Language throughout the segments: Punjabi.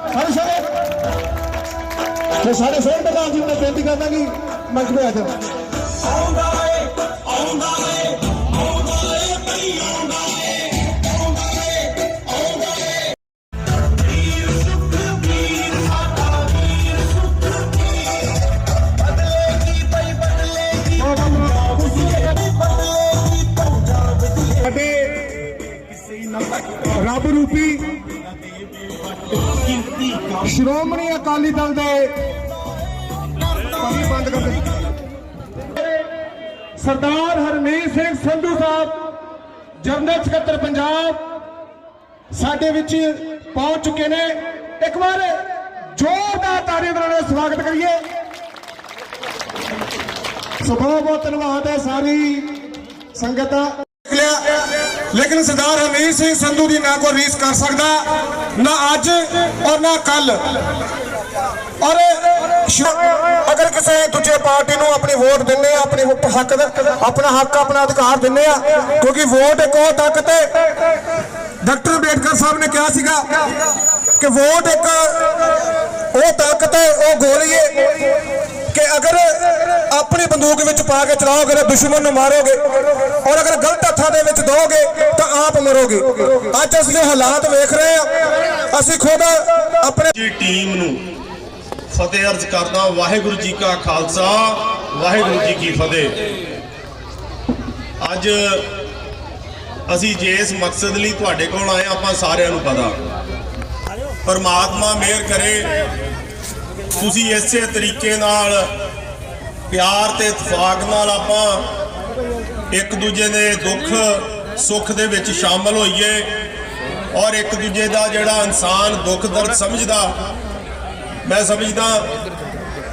ਸਾਰੇ ਸਾਰੇ ਤੇ ਸਾਰੇ ਸੋਹਣ ਪ੍ਰਧਾਨ ਜੀ ਨੂੰ ਮੈਂ ਬੇਨਤੀ ਕਰਦਾ ਕਿ ਮੰਚ ਤੇ ਆ ਜਾਓ ਅਕਾਲੀ ਦਲ ਦੇ ਪਾਣੀ ਬੰਦ ਕਰ ਦੇ ਸਰਦਾਰ ਹਰਮੀਤ ਸਿੰਘ ਸੰਧੂ ਸਾਹਿਬ, ਜਨਰਲ ਸਕੱਤਰ ਪੰਜਾਬ, ਸਾਡੇ ਵਿੱਚ ਪਹੁੰਚ ਚੁੱਕੇ ਨੇ। ਇੱਕ ਵਾਰ ਜ਼ੋਰਦਾਰ ਤਾੜੀਆਂ ਨਾਲ ਸਵਾਗਤ ਕਰੀਏ। ਸੋ ਬਹੁਤ ਬਹੁਤ ਧੰਨਵਾਦ ਹੈ ਸਾਰੀ ਸੰਗਤ। ਦਾ ਲੇਕਿਨ ਸਰਦਾਰ ਹਰਮੀਤ ਸਿੰਘ ਸੰਧੂ ਦੀ ਨਾ ਕੋਈ ਰੀਸ ਕਰ ਸਕਦਾ, ਨਾ ਅੱਜ ਔਰ ਨਾ ਕੱਲ ਔਰ ਅਗਰ ਕਿਸੇ ਦੂਜੇ ਪਾਰਟੀ ਨੂੰ ਆਪਣੀ ਵੋਟ ਦਿੰਨੇ ਆ ਆਪਣੇ ਹੁ- ਹੱਕ ਆਪਣਾ ਹੱਕ, ਆਪਣਾ ਅਧਿਕਾਰ ਦਿੰਨੇ ਆ ਕਿਉਂਕਿ ਵੋਟ ਇੱਕ ਉਹ ਤਾਕਤ ਹੈ ਡਾਕਟਰ ਅੰਬੇਡਕਰ ਸਾਹਿਬ ਨੇ ਕਿਹਾ ਸੀਗਾ ਕਿ ਵੋਟ ਇੱਕ ਉਹ ਤਾਕਤ ਹੈ ਉਹ ਗੋਲੀ ਹੈ ਕਿ ਅਗਰ ਆਪਣੀ ਬੰਦੂਕ ਵਿੱਚ ਪਾ ਕੇ ਚਲਾਓਗੇ ਤਾਂ ਦੁਸ਼ਮਣ ਨੂੰ ਮਾਰੋਗੇ ਔਰ ਅਗਰ ਗਲਤ ਹੱਥਾਂ ਦੇ ਵਿੱਚ ਦੋਗੇ ਤਾਂ ਆਪ ਮਰੋਗੇ। ਅੱਜ ਅਸੀਂ ਹਾਲਾਤ ਵੇਖ ਰਹੇ ਹਾਂ, ਅਸੀਂ ਖੁਦ ਆਪਣੇ ਜੀ ਟੀਮ ਨੂੰ ਫਤਿਹ ਅਰਜ਼ ਕਰਦਾ ਵਾਹਿਗੁਰੂ ਜੀ ਕਾ ਖਾਲਸਾ, ਵਾਹਿਗੁਰੂ ਜੀ ਕੀ ਫਤਿਹ। ਅੱਜ ਅਸੀਂ ਜਿਸ ਮਕਸਦ ਲਈ ਤੁਹਾਡੇ ਕੋਲ ਆਏ ਆਪਾਂ ਸਾਰਿਆਂ ਨੂੰ ਪਤਾ। ਪਰਮਾਤਮਾ ਮਿਹਰ ਕਰੇ ਤੁਸੀਂ ਇਸੇ ਤਰੀਕੇ ਨਾਲ ਪਿਆਰ ਤੇ ਇਤਫਾਕ ਨਾਲ ਆਪਾਂ ਇੱਕ ਦੂਜੇ ਦੇ ਦੁੱਖ, ਸੁੱਖ ਦੇ ਵਿੱਚ ਸ਼ਾਮਲ ਹੋਈਏ ਔਰ ਇੱਕ ਦੂਜੇ ਦਾ ਜਿਹੜਾ ਇਨਸਾਨ ਦੁੱਖ ਦਰਦ ਸਮਝਦਾ, ਮੈਂ ਸਮਝਦਾ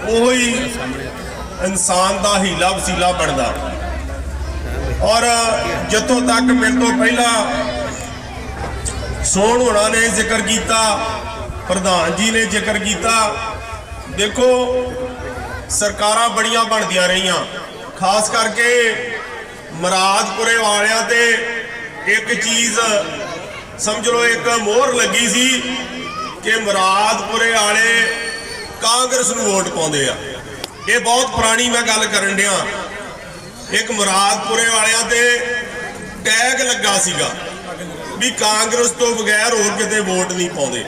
ਉਹੀ ਇਨਸਾਨ ਦਾ ਹੀਲਾ ਵਸੀਲਾ ਬਣਦਾ। ਔਰ ਜਿੱਥੋਂ ਤੱਕ ਮੇਰੇ ਤੋਂ ਪਹਿਲਾਂ ਸੋਹਣ ਹੋਣਾ ਨੇ ਜ਼ਿਕਰ ਕੀਤਾ, ਪ੍ਰਧਾਨ ਜੀ ਨੇ ਜ਼ਿਕਰ ਕੀਤਾ ਦੇਖੋ, ਸਰਕਾਰਾਂ ਬੜੀਆਂ ਬਣਦੀਆਂ ਰਹੀਆਂ। ਖਾਸ ਕਰਕੇ ਮਰਾਦਪੁਰੇ ਵਾਲਿਆਂ ਤੇ ਇੱਕ ਚੀਜ਼ ਸਮਝ ਲਓ, ਇੱਕ ਮੋਹਰ ਲੱਗੀ ਸੀ ਕਿ ਮਰਾਦਪੁਰੇ ਵਾਲੇ ਕਾਂਗਰਸ ਨੂੰ ਵੋਟ ਪਾਉਂਦੇ ਆ। ਇਹ ਬਹੁਤ ਪੁਰਾਣੀ ਮੈਂ ਗੱਲ ਕਰਨ ਡਿਆ। ਇੱਕ ਮੁਰਾਦਪੁਰੇ ਵਾਲਿਆਂ ਤੇ ਟੈਗ ਲੱਗਾ ਸੀਗਾ ਵੀ ਕਾਂਗਰਸ ਤੋਂ ਬਗੈਰ ਹੋਰ ਕਿਤੇ ਵੋਟ ਨਹੀਂ ਪਾਉਂਦੇ।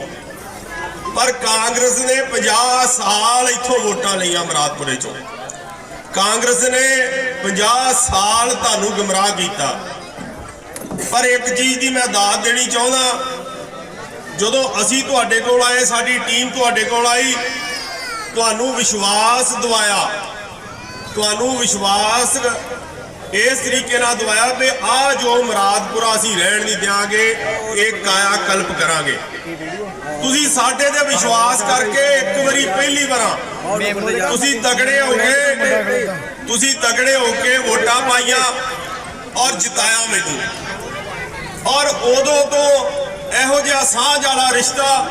ਪਰ ਕਾਂਗਰਸ ਨੇ 50 ਸਾਲ ਇੱਥੋਂ ਵੋਟਾਂ ਲਈਆਂ ਮੁਰਾਦਪੁਰੇ ਚੋਂ। ਕਾਂਗਰਸ ਨੇ 50 ਸਾਲ ਤੁਹਾਨੂੰ ਗਮਰਾਹ ਕੀਤਾ। ਪਰ ਇੱਕ ਚੀਜ਼ ਦੀ ਮੈਂ ਦਾਤ ਦੇਣੀ ਚਾਹੁੰਦਾ, ਜਦੋਂ ਅਸੀਂ ਤੁਹਾਡੇ ਕੋਲ ਆਏ, ਸਾਡੀ ਟੀਮ ਤੁਹਾਡੇ ਕੋਲ ਆਈ, ਤੁਹਾਨੂੰ ਵਿਸ਼ਵਾਸ ਦਿਵਾਇਆ। ਤੁਹਾਨੂੰ ਵਿਸ਼ਵਾਸ ਇਸ ਤਰੀਕੇ ਨਾਲ ਦਵਾਇਆ ਵੀ ਆ ਜੋ ਮੁਰਾਦਪੁਰਾ ਅਸੀਂ ਰਹਿਣ ਨਹੀਂ ਦਿਆਂਗੇ, ਇਹ ਕਾਇਆ ਕਲਪ ਕਰਾਂਗੇ। ਤੁਸੀਂ ਸਾਡੇ ਤੇ ਵਿਸ਼ਵਾਸ ਕਰਕੇ ਇੱਕ ਵਾਰੀ ਪਹਿਲੀ ਵਾਰ ਤੁਸੀਂ ਤਗੜੇ ਹੋ ਕੇ, ਤੁਸੀਂ ਤਗੜੇ ਹੋ ਕੇ ਵੋਟਾਂ ਪਾਈਆਂ ਔਰ ਜਿਤਾਇਆ ਮੈਨੂੰ। ਔਰ ਉਦੋਂ ਤੋਂ ਇਹੋ ਜਿਹਾ ਸਾਂਝ ਵਾਲਾ ਰਿਸ਼ਤਾ,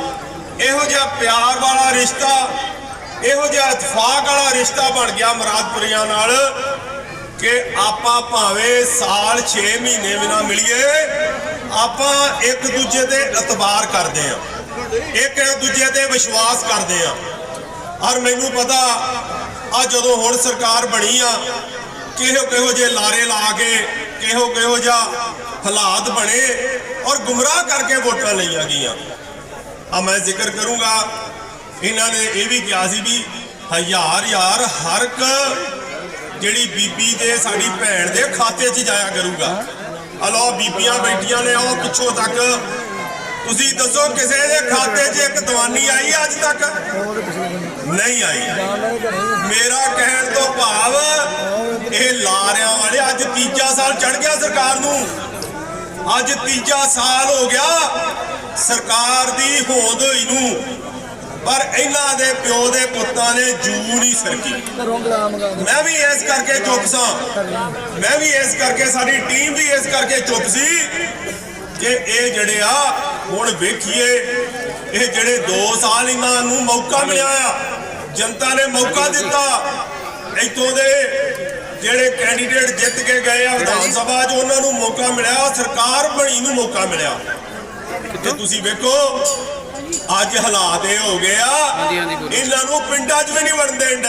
ਇਹੋ ਜਿਹਾ ਪਿਆਰ ਵਾਲਾ ਰਿਸ਼ਤਾ, ਇਹੋ ਜਿਹਾ ਇਤਫਾਕ ਵਾਲਾ ਰਿਸ਼ਤਾ ਬਣ ਗਿਆ ਮੁਰਾਦਪੁਰੀਆਂ ਨਾਲ। ਕਿ ਆਪਾਂ ਭਾਵੇਂ ਸਾਲ 6 ਮਹੀਨੇ ਵੀ ਨਾ ਮਿਲੀਏ, ਆਪਾਂ ਇੱਕ ਦੂਜੇ ਤੇ ਇਤਬਾਰ ਕਰਦੇ ਆ ਇੱਕ ਦੂਜੇ ਤੇ ਵਿਸ਼ਵਾਸ ਕਰਦੇ ਆ ਔਰ ਮੈਨੂੰ ਪਤਾ, ਆ ਜਦੋਂ ਹੁਣ ਸਰਕਾਰ ਬਣੀ ਆ ਕਿਹੋ ਕਿਹੋ ਜੇ ਲਾਰੇ ਲਾ ਕੇ ਕਿਹੋ ਕਿਹੋ ਜਿਹਾ ਹਾਲਾਤ ਬਣੇ ਔਰ ਗੁੰਮਰਾਹ ਕਰਕੇ ਵੋਟਾਂ ਲਈਆਂ ਗਈਆਂ। ਆ ਮੈਂ ਜ਼ਿਕਰ ਕਰੂੰਗਾ, ਇਹਨਾਂ ਨੇ ਇਹ ਵੀ ਕਿਹਾ ਸੀ ਵੀ ਹਜ਼ਾਰ ਹਜ਼ਾਰ ਹਰ ਇੱਕ ਜਿਹੜੀ ਬੀਬੀ ਦੇ ਸਾਡੀ ਭੈਣ ਦੇ ਖਾਤੇ 'ਚ ਜਾਇਆ ਕਰੂਗਾ। ਆ ਬੀਬੀਆਂ ਬੈਠੀਆਂ ਨੇ, ਉਹ ਪਿੱਛੋਂ ਤੱਕ। ਤੁਸੀਂ ਦੱਸੋ, ਕਿਸੇ ਦੇ ਖਾਤੇ 'ਚ ਇੱਕ ਦਵਾਨੀ ਆਈ ਅੱਜ ਤੱਕ? ਨਹੀਂ ਆਈ। ਮੇਰਾ ਕਹਿਣ ਤੋਂ ਭਾਵ, ਇਹ ਲਾਰਿਆਂ ਵਾਲੇ ਅੱਜ ਤੀਜਾ ਸਾਲ ਚੜ ਗਿਆ ਸਰਕਾਰ ਨੂੰ। ਅੱਜ ਤੀਜਾ ਸਾਲ ਹੋ ਗਿਆ ਸਰਕਾਰ ਦੀ ਹੋਂਦ ਹੋਈ ਨੂੰ। ਪਰ ਇਹਨਾਂ ਦੇ ਪਿਓ ਦੇ ਪੁੱਤਾਂ ਨੇ ਜੂ ਨਹੀਂ ਸਰਕੀ। ਮੈਂ ਵੀ ਇਸ ਕਰਕੇ ਚੁੱਪ ਸਾਂ। ਮੈਂ ਵੀ ਇਸ ਕਰਕੇ, ਸਾਡੀ ਟੀਮ ਵੀ ਇਸ ਕਰਕੇ ਚੁੱਪ ਸੀ ਕਿ ਇਹ ਜਿਹੜੇ ਆ, ਹੁਣ ਵੇਖੀਏ, ਇਹ ਜਿਹੜੇ 2 ਸਾਲ ਇਹਨਾਂ ਨੂੰ ਮੌਕਾ ਮਿਲਿਆ ਆ, ਜਨਤਾ ਨੇ ਮੌਕਾ ਦਿੱਤਾ। ਇੱਥੋਂ ਦੇ ਜਿਹੜੇ ਕੈਂਡੀਡੇਟ ਜਿੱਤ ਕੇ ਗਏ ਆ ਵਿਧਾਨ ਸਭਾ 'ਚ, ਉਹਨਾਂ ਨੂੰ ਮੌਕਾ ਮਿਲਿਆ, ਸਰਕਾਰ ਬਣੀ ਨੂੰ ਮੌਕਾ ਮਿਲਿਆ। ਤੇ ਤੁਸੀਂ ਵੇਖੋ ਅੱਜ ਹਾਲਾਤ ਇਹ ਹੋ ਗਏ ਆ। ਇਹਨਾਂ ਨੂੰ ਪਿੰਡਾਂ 'ਚ ਵੀ ਨਹੀਂ ਵੜਨ ਦੇਣ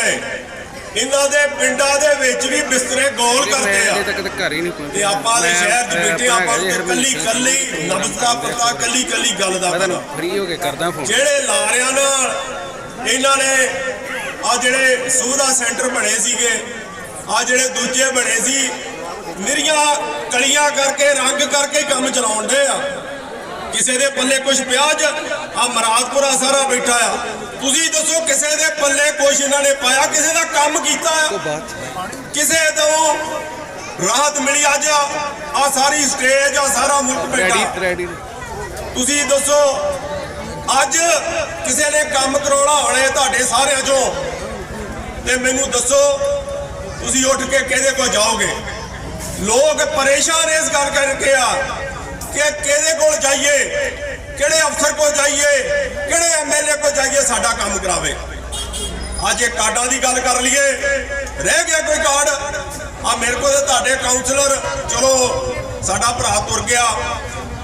ਇਹਨਾਂ ਦੇ ਪਿੰਡਾਂ ਦੇ ਵਿੱਚ ਵੀ ਬਿਸਤਰੇ ਗੋਲ ਕਰਦੇ ਆ। ਤਾਂ ਆਪਾਂ ਦੇ ਸ਼ਹਿਰ 'ਚ ਬੈਠੇ ਆਪਾਂ ਨੂੰ ਕੱਲੀ ਕੱਲੀ ਨਬਜ਼ ਪਤਾ ਕੱਲੀ ਕੱਲੀ ਗੱਲ ਦਾ ਪਤਾ ਫ੍ਰੀ ਹੋ ਕੇ ਕਰਦਾ ਫੋਨ ਜਿਹੜੇ ਲਾਰਿਆਂ ਨਾਲ ਇਹਨਾਂ ਨੇ ਆ ਜਿਹੜੇ ਸੁਵਿਧਾ ਸੈਂਟਰ ਬਣੇ ਸੀਗੇ ਆ ਜਿਹੜੇ ਦੂਜੇ ਬਣੇ ਸੀ ਨਿਰੀਆਂ ਕਲੀਆਂ ਕਰਕੇ ਰੰਗ ਕਰਕੇ ਕੰਮ ਚਲਾਉਣ ਦੇ ਆ। ਕਿਸੇ ਦੇ ਪੱਲੇ ਕੁਝ ਪਿਆਜ ਆ ਮਰਾਦਪੁਰਾ ਸਾਰਾ ਬੈਠਾ ਆ। ਤੁਸੀਂ ਦੱਸੋ ਕਿਸੇ ਦੇ ਪੱਲੇ ਕੁਝ ਇਹਨਾਂ ਨੇ ਪਾਇਆ? ਕਿਸੇ ਦਾ ਕੰਮ ਕੀਤਾ ਆ? ਕਿਸੇ ਤੋਂ ਰਾਹਤ ਮਿਲੀ ਅੱਜ? ਆ ਸਾਰੀ ਸਟੇਜ ਆ ਸਾਰਾ ਮੁਲਕ ਬੈਠਾ। ਤੁਸੀਂ ਦੱਸੋ ਅੱਜ ਕਿਸੇ ਨੇ ਕੰਮ ਕਰਾਉਣਾ ਹੋਣੇ ਤੁਹਾਡੇ ਸਾਰਿਆਂ ਚੋਂ? ਤੇ ਮੈਨੂੰ ਦੱਸੋ ਤੁਸੀਂ ਉੱਠ ਕੇ ਕਿਹਦੇ ਕੋਲ ਜਾਓਗੇ? ਲੋਕ ਪਰੇਸ਼ਾਨ ਇਸ ਗੱਲ ਕਰਕੇ ਆ। ਕਿ ਕਿਹਦੇ ਕੋਲ ਜਾਈਏ? ਕਿਹੜੇ ਅਫਸਰ ਕੋਲ ਜਾਈਏ? ਕਿਹੜੇ ਐਮਐਲਏ ਕੋਲ ਜਾਈਏ? ਸਾਡਾ ਕੰਮ ਕਰਾਵੇ। ਅੱਜ ਇਹ ਕਾਰਡਾਂ ਦੀ ਗੱਲ ਕਰ ਲਈਏ। ਰਹਿ ਗਿਆ ਕੋਈ ਕਾਰਡ ਆ ਮੇਰੇ ਕੋਲ ਤੇ ਤੁਹਾਡੇ ਕਾਉਂਸਲਰ ਚਲੋ, ਸਾਡਾ ਭਰਾ ਤੁਰ ਗਿਆ।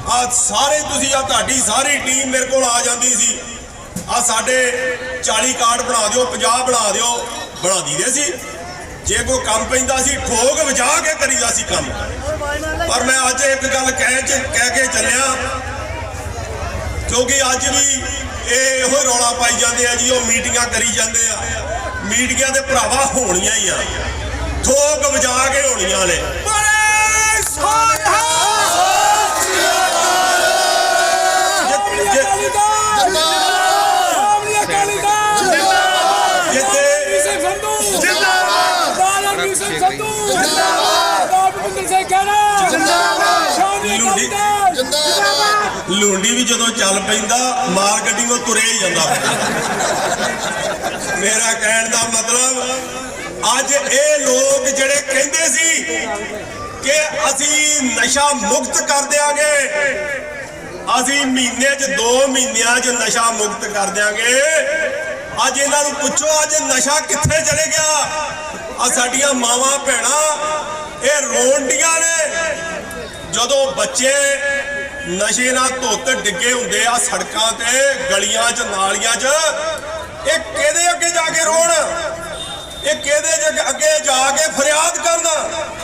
ਆ ਸਾਰੇ ਤੁਸੀਂ ਆ ਤੁਹਾਡੀ ਸਾਰੀ ਟੀਮ ਮੇਰੇ ਕੋਲ ਆ ਜਾਂਦੀ ਸੀ। ਆ ਸਾਡੇ 40 ਕਾਰਡ ਬਣਾ ਦਿਓ 50 ਬਣਾ ਦਿਓ, ਬਣਾ ਦਈਦੇ ਸੀ। ਜੇ ਕੋਈ ਕੰਮ ਪੈਂਦਾ ਸੀ, ਠੋਕ ਵਜਾ ਕੇ ਕਰੀਦਾ ਸੀ ਕੰਮ। ਪਰ ਮੈਂ ਅੱਜ ਇੱਕ ਗੱਲ ਕਹਿ ਚ ਕਹਿ ਕੇ ਚੱਲਿਆ, ਕਿਉਂਕਿ ਅੱਜ ਵੀ ਇਹ ਇਹੋ ਹੀ ਰੌਲਾ ਪਾਈ ਜਾਂਦੇ ਆ ਜੀ, ਉਹ ਮੀਟਿੰਗਾਂ ਕਰੀ ਜਾਂਦੇ ਆ। ਮੀਟਿੰਗਾਂ ਦੇ ਭਰਾਵਾ ਹੋਣੀਆਂ ਹੀ ਆ। ਥੋਕ ਵਜਾ ਕੇ ਹੋਣੀਆਂ ਨੇ। ਜਿ- ਲੂੰਡੀ ਵੀ ਜਦੋਂ ਚੱਲ ਪੈਂਦਾ, ਮਾਰ ਗੱਡੀ ਨੂੰ ਤੁਰਿਆ ਹੀ ਜਾਂਦਾ। ਮੇਰਾ ਕਹਿਣ ਦਾ ਮਤਲਬ, ਅੱਜ ਇਹ ਲੋਕ ਜਿਹੜੇ ਕਹਿੰਦੇ ਸੀ ਕਿ ਅਸੀਂ ਨਸ਼ਾ ਮੁਕਤ ਕਰ ਦਿਆਂਗੇ, ਅਸੀਂ ਮਹੀਨੇ 'ਚ 2 ਮਹੀਨਿਆਂ 'ਚ ਨਸ਼ਾ ਮੁਕਤ ਕਰ ਦਿਆਂਗੇ। ਅੱਜ ਇਹਨਾਂ ਨੂੰ ਪੁੱਛੋ, ਅੱਜ ਨਸ਼ਾ ਕਿੱਥੇ ਚਲੇ ਗਿਆ? ਆ ਸਾਡੀਆਂ ਮਾਵਾਂ, ਭੈਣਾਂ, ਇਹ ਰੋਂਡੀਆਂ ਨੇ। ਜਦੋਂ ਬੱਚੇ ਨਸ਼ੇ ਨਾਲ ਧੁੱਤ ਡਿੱਗੇ ਹੁੰਦੇ ਆ ਸੜਕਾਂ ਤੇ, ਗਲੀਆਂ 'ਚ, ਨਾਲੀਆਂ 'ਚ। ਇਹ ਕਿਹਦੇ ਅੱਗੇ ਜਾ ਕੇ ਰੋਣ? ਇਹ ਕਿਹਦੇ ਜਗ- ਅੱਗੇ ਜਾ ਕੇ ਫਰਿਆਦ ਕਰਨ?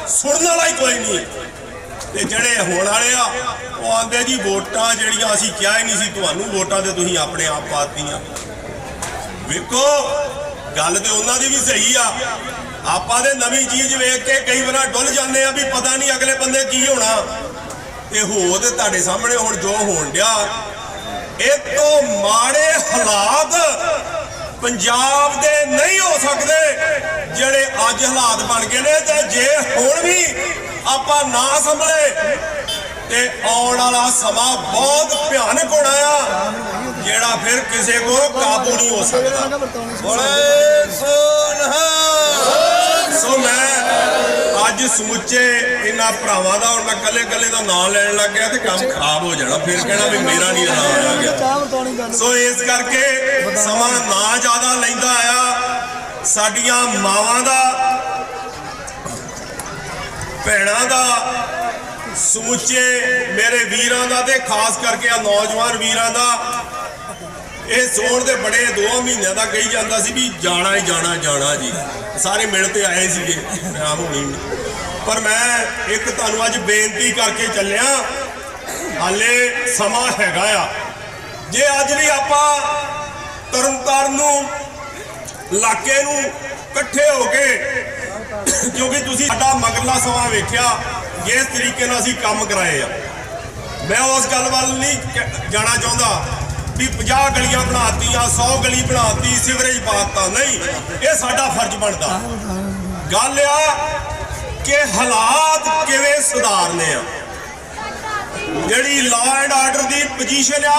ਸੁਣਨ ਵਾਲਾ ਹੀ ਕੋਈ ਨਹੀਂ। ਤੇ ਜਿਹੜੇ ਹੋਣ ਵਾਲੇ ਆ, ਉਹ ਆਂਦੇ ਜੀ, ਵੋਟਾਂ ਜਿਹੜੀਆਂ ਅਸੀਂ ਕਿਹਾ ਹੀ ਨਹੀਂ ਸੀ, ਤੁਹਾਨੂੰ ਵੋਟਾਂ ਤੇ ਤੁਸੀਂ ਆਪਣੇ ਆਪ ਪਾਤੀਆਂ ਵੇਖੋ, ਗੱਲ ਤੇ ਉਹਨਾਂ ਦੀ ਵੀ ਸਹੀ ਆ। ਆਪਾਂ ਦੇ ਨਵੀਂ ਚੀਜ਼ ਵੇਖ ਕੇ ਕਈ ਵਾਰ ਡੁੱਲ ਜਾਂਦੇ ਆ ਵੀ ਪਤਾ ਨਹੀਂ ਅਗਲੇ ਬੰਦੇ ਕੀ ਹੋਣਾ। ਤੇ ਹੋ ਤੇ ਤੁਹਾਡੇ ਸਾਹਮਣੇ ਹੁਣ ਜੋ ਹੋਣ ਡਿਆ, ਇਹ ਤੋਂ ਮਾੜੇ ਹਾਲਾਤ ਪੰਜਾਬ ਦੇ ਨਹੀਂ ਹੋ ਸਕਦੇ, ਜਿਹੜੇ ਅੱਜ ਹਾਲਾਤ ਬਣ ਗਏ ਨੇ ਤੇ ਜੇ ਹੁਣ ਵੀ ਆਪਾਂ ਨਾ ਸੰਭਲੇ, ਤੇ ਆਉਣ ਵਾਲਾ ਸਮਾਂ ਬਹੁਤ ਭਿਆਨਕ ਹੋਣਾ ਆ, ਜਿਹੜਾ ਫਿਰ ਕਿਸੇ ਕੋਲ ਕਾਬੂ ਨਹੀਂ ਹੋ ਸਕਦਾ। ਬੋਲੇ। ਅੱਜ ਸਮੁੱਚੇ ਇਹਨਾਂ ਭਰਾਵਾਂ ਦਾ ਹੁਣ ਮੈਂ ਕੱਲੇ ਕੱਲੇ ਦਾ ਨਾਮ ਲੈਣ ਲੱਗ ਗਿਆ ਤੇ ਕੰਮ ਖਰਾਬ ਹੋ ਜਾਣਾ। ਫਿਰ ਕਹਿਣਾ ਵੀ ਮੇਰਾ ਨਹੀਂ ਨਾਮ ਆ ਗਿਆ। ਸੋ ਇਸ ਕਰਕੇ ਸਮਾਂ ਨਾ ਜ਼ਿਆਦਾ ਲੈਂਦਾ ਆ। ਸਾਡੀਆਂ ਮਾਵਾਂ ਦਾ, ਭੈਣਾਂ ਦਾ, ਸਮੁੱਚੇ ਮੇਰੇ ਵੀਰਾਂ ਦਾ ਤੇ ਖਾਸ ਕਰਕੇ ਆ ਨੌਜਵਾਨ ਵੀਰਾਂ ਦਾ, ਇਹ ਸੋਣ ਦੇ ਬੜੇ 2 ਮਹੀਨਿਆਂ ਦਾ ਕਹੀ ਜਾਂਦਾ ਸੀ ਵੀ ਜਾਣਾ ਹੀ ਜਾਣਾ ਜਾਣਾ ਜੀ। ਸਾਰੇ ਮਿਲ ਤੇ ਆਏ ਸੀਗੇ। ਮੈਂ ਹੋਣੀ। ਨਹੀਂ। ਪਰ ਮੈਂ ਇੱਕ ਤੁਹਾਨੂੰ ਅੱਜ ਬੇਨਤੀ ਕਰਕੇ ਚੱਲਿਆ, ਹਾਲੇ ਸਮਾਂ ਹੈਗਾ ਆ। ਜੇ ਅੱਜ ਵੀ ਆਪਾਂ ਤਰਨਤਾਰਨ ਨੂੰ, ਇਲਾਕੇ ਨੂੰ ਇਕੱਠੇ ਹੋ ਕੇ, ਕਿਉਂਕਿ ਤੁਸੀਂ ਸਾਡਾ ਮਗਰਲਾ ਸਮਾਂ ਵੇਖਿਆ, ਜਿਸ ਤਰੀਕੇ ਨਾਲ ਅਸੀਂ ਕੰਮ ਕਰਾਏ ਆ। ਮੈਂ ਉਸ ਗੱਲ ਵੱਲ ਨਹੀਂ ਜਾਣਾ ਚਾਹੁੰਦਾ ਵੀ 50 ਗਲੀਆਂ ਬਣਾਤੀਆਂ 100 ਗਲੀ ਬਣਾਤੀ, ਸਿਵਰੇਜ ਪਾਤਾ, ਨਹੀਂ, ਇਹ ਸਾਡਾ ਫਰਜ਼ ਬਣਦਾ। ਗੱਲ ਆ ਕਿ ਹਾਲਾਤ ਕਿਵੇਂ ਸੁਧਾਰਨੇ ਆ? ਜਿਹੜੀ ਲਾਅ ਐਂਡ ਆਰਡਰ ਦੀ ਪੋਜੀਸ਼ਨ ਆ,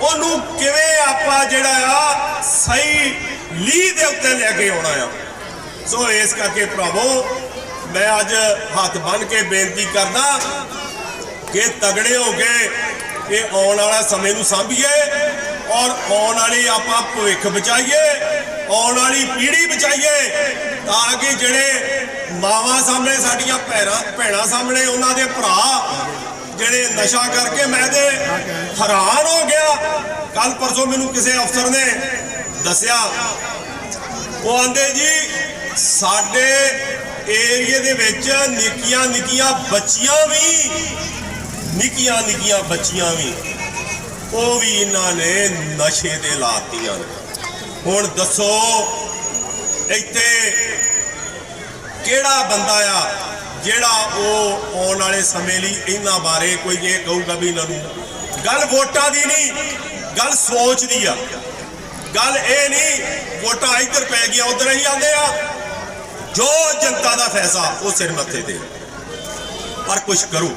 ਉਹਨੂੰ ਕਿਵੇਂ ਆਪਾਂ ਜਿਹੜਾ ਆ, ਸਹੀ ਲੀਹ ਦੇ ਉੱਤੇ ਲੈ ਕੇ ਆਉਣਾ ਆ? ਸੋ ਇਸ ਕਰਕੇ ਭਰਾਵੋ, ਮੈਂ ਅੱਜ ਹੱਥ ਬੰਨ ਕੇ ਬੇਨਤੀ ਕਰਦਾ ਕਿ ਤਗੜੇ ਹੋ ਕੇ ਇਹ ਆਉਣ ਵਾਲਾ ਸਮੇਂ ਨੂੰ ਸਾਂਭੀਏ ਔਰ ਆਉਣ ਵਾਲੀ ਆਪਾਂ ਭਵਿੱਖ ਬਚਾਈਏ, ਆਉਣ ਵਾਲੀ ਪੀੜ੍ਹੀ ਬਚਾਈਏ ਤਾਂ ਕਿ ਜਿਹੜੇ ਮਾਵਾਂ ਸਾਹਮਣੇ ਸਾਡੀਆਂ ਭੈਣਾਂ ਭੈਣਾਂ ਸਾਹਮਣੇ ਉਹਨਾਂ ਦੇ ਭਰਾ ਜਿਹੜੇ ਨਸ਼ਾ ਕਰਕੇ ਮੈਂ ਤੇ ਹੈਰਾਨ ਹੋ ਗਿਆ। ਕੱਲ ਪਰਸੋਂ ਮੈਨੂੰ ਕਿਸੇ ਅਫਸਰ ਨੇ ਦੱਸਿਆ, ਉਹ ਆਂਦੇ ਜੀ, ਸਾਡੇ ਏਰੀਏ ਦੇ ਵਿੱਚ ਨਿੱਕੀਆਂ ਨਿੱਕੀਆਂ ਬੱਚੀਆਂ ਵੀ, ਨਿੱਕੀਆਂ ਨਿੱਕੀਆਂ ਬੱਚੀਆਂ ਵੀ, ਉਹ ਵੀ ਇਹਨਾਂ ਨੇ ਨਸ਼ੇ ਤੇ ਲਾਤੀਆਂ ਨੇ। ਹੁਣ ਦੱਸੋ, ਇੱਥੇ ਕਿਹੜਾ ਬੰਦਾ ਆ ਜਿਹੜਾ ਉਹ ਆਉਣ ਵਾਲੇ ਸਮੇਂ ਲਈ ਇਹਨਾਂ ਬਾਰੇ ਕੋਈ ਇਹ ਕਹੂਗਾ ਵੀ ਇਹਨਾਂ ਨੂੰ ਗੱਲ ਵੋਟਾਂ ਦੀ ਨਹੀਂ, ਗੱਲ ਸੋਚ ਦੀ ਆ। ਗੱਲ ਇਹ ਨਹੀਂ, ਵੋਟਾਂ ਇੱਧਰ ਪੈ ਗਈਆਂ, ਉਧਰ ਹੀ ਆਉਂਦੇ ਆ। ਜੋ ਜਨਤਾ ਦਾ ਫੈਸਲਾ, ਉਹ ਸਿਰ ਮੱਥੇ ਤੇ। ਪਰ ਕੁਝ ਕਰੋ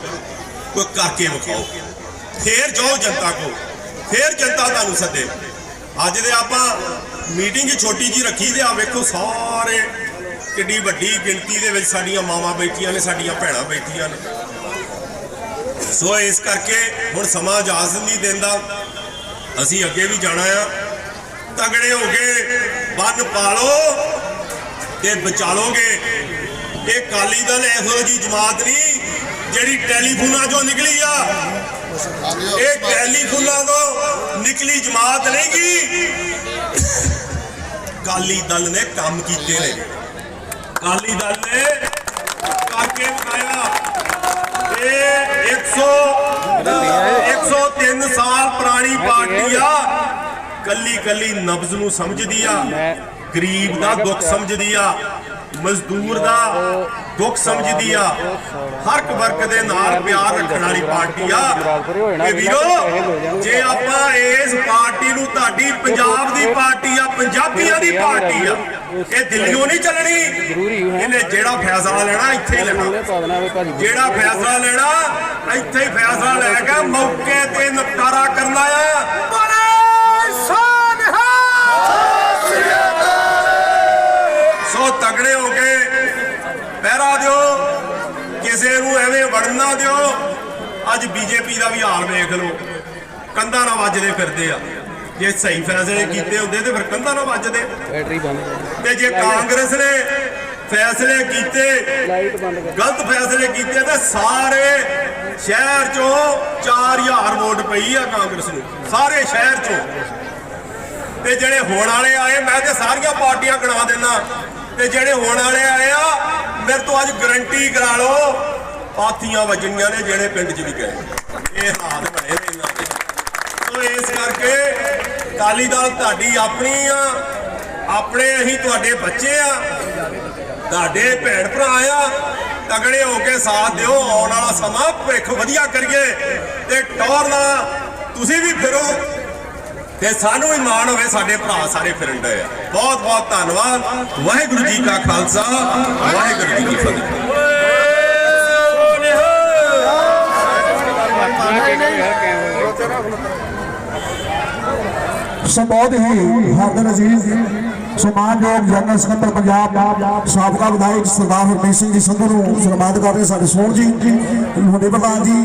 ਕੋਈ ਕਰਕੇ ਵਿਖਾਓ। ਫੇਰ ਜਾਓ ਜਨਤਾ ਕੋ, ਫੇਰ ਜਨਤਾ ਤੁਹਾਨੂੰ ਸੱਦੇ। ਅੱਜ ਦੇ ਆਪਾਂ ਮੀਟਿੰਗ ਛੋਟੀ ਜੀ ਰੱਖੀ ਤੇ ਆ, ਵੇਖੋ ਸਾਰੇ ਕਿੱਡੀ ਵੱਡੀ ਗਿਣਤੀ ਦੇ ਵਿੱਚ ਸਾਡੀਆਂ ਮਾਵਾਂ ਬੈਠੀਆਂ ਨੇ, ਸਾਡੀਆਂ ਭੈਣਾਂ ਬੈਠੀਆਂ ਨੇ। ਸੋ ਇਸ ਕਰਕੇ ਹੁਣ ਸਮਾਂ ਇਜਾਜ਼ਤ ਨਹੀਂ ਦਿੰਦਾ। ਅਸੀਂ ਅੱਗੇ ਵੀ ਜਾਣਾ ਆ। ਤਗੜੇ ਹੋ ਕੇ ਬੰਨ ਪਾਲੋ ਤੇ ਬਚਾਲੋਗੇ। ਇਹ ਕਾਲੀ ਦਲ ਇਹੋ ਜੀ ਜਮਾਤ ਨਹੀਂ ਜਿਹੜੀ ਟੈਲੀਫੋਨਾਂ ਚੋਂ ਨਿਕਲੀ ਆ। ਇਹ ਟੈਲੀਫੋਨਾਂ ਤੋਂ ਨਿਕਲੀ ਜਮਾਤ ਨਹੀਂ ਗੀ ਕਾਲੀ ਦਲ ਨੇ ਕੰਮ ਕੀਤੇ ਨੇ। ਅਕਾਲੀ ਦਲ ਨੇ ਕਰਕੇ ਵਿਖਾਇਆ ਇਹ 100 103 ਸਾਲ ਪੁਰਾਣੀ ਪਾਰਟੀ ਆ। ਕੱਲੀ ਕੱਲੀ ਨਬਜ਼ ਨੂੰ ਸਮਝਦੀ ਆ, ਗਰੀਬ ਦਾ ਦੁੱਖ ਸਮਝਦੀ ਆ, ਮਜ਼ਦੂਰ ਦਾ ਦੁੱਖ ਸਮਝਦੀ ਆ। ਹਰ ਇੱਕ ਵਰਗ ਦੇ ਨਾਲ ਪਿਆਰ ਰੱਖਣ ਵਾਲੀ ਪਾਰਟੀ ਆ। ਇਹ ਵੀਰੋ, ਜੇ ਆਪਾਂ ਇਸ ਪਾਰਟੀ ਨੂੰ ਤੁਹਾਡੀ ਪੰਜਾਬ ਦੀ ਪਾਰਟੀ ਆ, ਪੰਜਾਬੀਆਂ ਦੀ ਪਾਰਟੀ ਆ ਇਹ ਦਿੱਲੀੋਂ ਨਹੀਂ ਚੱਲਣੀ। ਇਹਨੇ ਜਿਹੜਾ ਫੈਸਲਾ ਲੈਣਾ ਇੱਥੇ ਹੀ ਲੈਣਾ। ਜਿਹੜਾ ਫੈਸਲਾ ਲੈਣਾ ਇੱਥੇ ਹੀ ਫੈਸਲਾ ਲੈ ਕੇ ਮੌਕੇ ਤੇ ਨਿਪਟਾਰਾ ਕਰਨਾ ਆ। ਸੋ ਤਗੜੇ ਹੋ ਕੇ ਪਹਿਰਾ ਦਿਓ। ਕਿਸੇ ਨੂੰ ਐਵੇਂ ਵੜਨ ਦਿਓ। ਅੱਜ ਬੀਜੇਪੀ ਦਾ ਵੀ ਹਾਲ ਵੇਖ ਲਓ। ਕੰਧਾਂ ਨਾਲ ਵੱਜਦੇ ਫਿਰਦੇ ਆ। ਜੇ ਸਹੀ ਫੈਸਲੇ ਕੀਤੇ ਹੁੰਦੇ ਤੇ ਫਿਰ ਕੰਧਾਂ ਨਾਲ ਵੱਜਦੇ। ਬੈਟਰੀ ਬੰਦ ਤੇ ਜੇ ਕਾਂਗਰਸ ਨੇ ਫੈਸਲੇ ਕੀਤੇ ਗਲਤ ਫੈਸਲੇ ਕੀਤੇ ਤੇ ਸਾਰੇ ਸ਼ਹਿਰ ਚੋਂ 4000 ਵੋਟ ਪਈ ਆ ਕਾਂਗਰਸ ਨੂੰ। ਸਾਰੇ ਸ਼ਹਿਰ ਚੋਂ। ਤੇ ਜਿਹੜੇ ਹੋਣ ਵਾਲੇ ਆਏ ਮੈਂ ਤੇ ਸਾਰੀਆਂ ਪਾਰਟੀਆਂ ਗਣਾ ਦੇਣਾ ਤੇ ਜਿਹੜੇ ਹੋਣ ਵਾਲੇ ਆਏ ਆ ਮੇਰੇ ਤੋਂ ਅੱਜ ਗਰੰਟੀ ਕਰਾ ਲਓ ਪਾਥੀਆਂ ਵੱਜਣੀਆਂ ਨੇ ਜਿਹੜੇ ਪਿੰਡ 'ਚ ਵੀ ਗਏ। ਇਹ ਹਾਲਾਤ ਬਣੇ ਨੇ ਇਹਨਾਂ ਦੇ। ਸੋ ਇਸ ਕਰਕੇ ਕਾਲੀ ਦਲ ਤੁਹਾਡੀ ਆਪਣੀ ਆ ਆਪਣੇ ਅਸੀਂ ਤੁਹਾਡੇ ਬੱਚੇ ਆ, ਤੁਹਾਡੇ ਭੈਣ ਭਰਾ ਆ, ਤਗੜੇ ਹੋ ਕੇ ਸਾਥ ਦਿਓ, ਆਉਣ ਵਾਲਾ ਸਮਾਂ ਭਵਿੱਖ ਵਧੀਆ ਕਰੀਏ ਤੇ ਟੌਰ ਨਾਲ ਤੁਸੀਂ ਵੀ ਫਿਰੋ ਤੇ ਸਾਨੂੰ ਵੀ ਮਾਣ ਹੋਵੇ ਸਾਡੇ ਭਰਾ ਸਾਰੇ ਫਿਰਨ ਡਏ ਆ। ਬਹੁਤ ਬਹੁਤ ਧੰਨਵਾਦ। ਵਾਹਿਗੁਰੂ ਜੀ ਕਾ ਖਾਲਸਾ, ਵਾਹਿਗੁਰੂ ਜੀ ਕੀ ਫਤਿਹ। ਸੋ ਬਹੁਤ ਹੀ ਹਰਦਰ ਅਜ਼ੀਜ਼ ਸਮਾਨਯੋਗ ਜਨਰਲ ਸਕੱਤਰ ਪੰਜਾਬ ਸਾਬਕਾ ਵਿਧਾਇਕ ਸਰਦਾਰ ਹਰਮੀਤ ਸਿੰਘ ਜੀ ਸੰਧੂ ਨੂੰ ਸਨਮਾਨਿਤ ਕਰਦੇ ਸਾਡੇ ਸੋਹਣ ਜੀ ਵੱਡੇ ਪ੍ਰਧਾਨ ਜੀ।